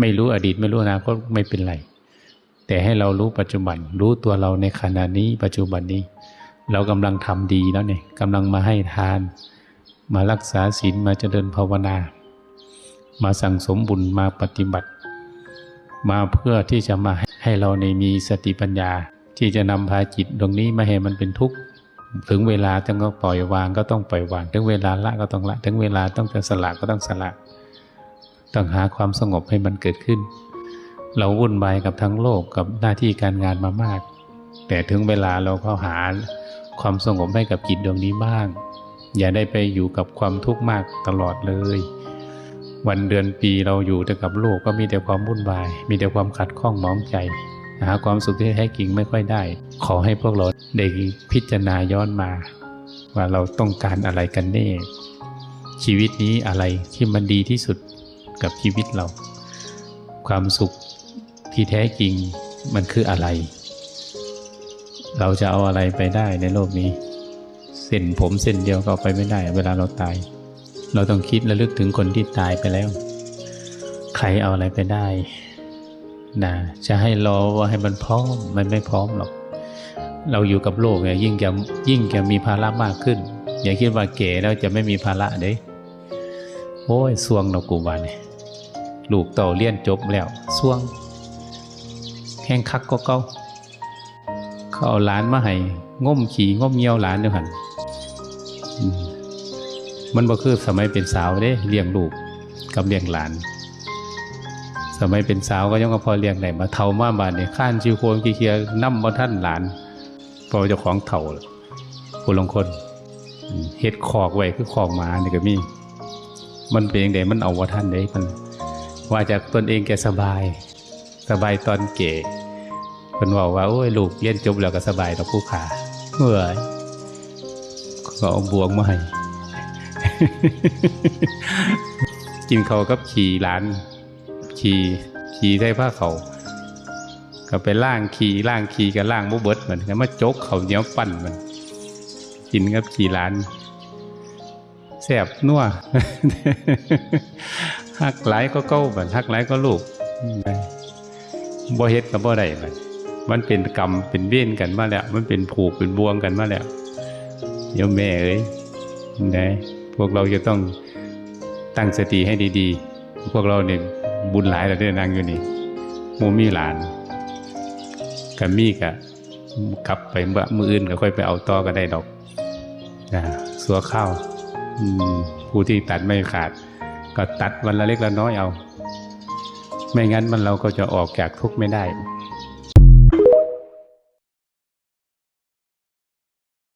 ไม่รู้อดีตไม่รู้อนาคตไม่เป็นไร แต่ให้เรารู้ปัจจุบัน รู้ตัวเราในขณะนี้ปัจจุบันนี้ เรากำลังทำดีแล้วเนี่ยกำลังมาให้ทาน มารักษาศีลมาเจริญภาวนา มาสั่งสมบุญมาปฏิบัติ มาเพื่อที่จะมาให้เราในมีสติปัญญา ที่จะนำพาจิตตรงนี้มาให้มันเป็นทุกข์ถึงเวลาต้องก็ปล่อยวางก็ต้องปล่อยวาง ถึงเวลาละก็ต้องละ ถึงเวลาต้องจะสละก็ต้องสละ ต้องหาความสงบให้มันเกิดขึ้น เราวุ่นวายกับทั้งโลกกับหน้าที่การงานมามาก แต่ถึงเวลาเราก็หาความสงบให้กับจิตดวงนี้บ้าง อย่าได้ไปอยู่กับความทุกข์มากตลอดเลย วันเดือนปีเราอยู่แต่กับโลกก็มีแต่ความวุ่นวาย มีแต่ความขัดข้องมองใจหาความสุขที่แท้จริงไม่ค่อยได้ ขอให้พวกเราได้พิจารณาย้อนมา ว่าเราต้องการอะไรกันแน่ชีวิตนี้อะไรที่มันดีที่สุด กับชีวิตเรา ความสุขที่แท้จริงมันคืออะไร เราจะเอาอะไรไปได้ในโลกนี้ เส้นผมเส้นเดียวก็ไปไม่ได้ เวลาเราตาย เราต้องคิดและลึกถึงคนที่ตายไปแล้ว ใครเอาอะไรไปได้นะจะให้รอว่าให้มันพร้อมมันไม่พร้อมหรอก เราอยู่กับโลกเนี่ยยิ่งจะยิ่งจะมีภาระมากขึ้น อย่าคิดว่าเก๋แล้วจะไม่มีภาระเด้โอ้ยสวงเรากูบาเนี่ย ลูกเต่าเลี้ยนจบแล้วสวง แห้งคักก็เก้าเขาเอาหลานมาให้ง่มขี่ง่มเงียวหลานเดียวหันอืมมันบ่คือสมัยเป็นสาวเด้เลี้ยงลูกกับเลี้ยงหลาน สมัยเป็นสาวก็ยังก็พอเลี้ยงได้มาเท่ามาบานเนี่ยข้านชิวโคนขี้เคียน้ำบ่ท่านหลานพอเจ้าของเถ่าล่ะคนลงคนอืมเฮ็ดคอกไว้คือคอกหมานี่ก็มี มันเป็นยังไงมันเอาว่าท่านได้มัน ว่าจากตนเองแกสบาย สบายตอนเก๋เพิ่นบอกว่าโอ้ยลูกเรียนจบแล้วก็สบายต่อผู้ขาเมื่อยก็เอาบวงมาให้กินเขากับขี่หลาน ขี่ขี่ใส่ผ้าเขาก็ไปล่างขี่ล่างขี่กับล่างบุเบิดเหมือนกันมาจกเขาเหนียวปั่นมัน กินกับขี่หลาน แสบนัวหักหลายก็เก้าบันหักหลายก็ลูกบ่เฮ็ดกับบ่ได้บัดมันเป็นกรรมเป็นเวียนกันมาแล้ว มันเป็นผูกเป็นบวงกันมาแล้วเยวแม่เอ้ยนะพวกเราจะต้องตั้งสติให้ดีๆ พวกเราเนี่ยบุญหลายเราได้นั่งอยู่นี่มูมีหลานกับมีกะกลับไปเมื่อมืออื่นก็ค่อยไปเอาต่อก็ได้ดอกนะสัวข้าว ผู้ที่ตัดไม่ขาด ก็ตัดวันละเล็กละน้อยเอา ไม่งั้นมันเราก็จะออกจากทุกข์ไม่ได้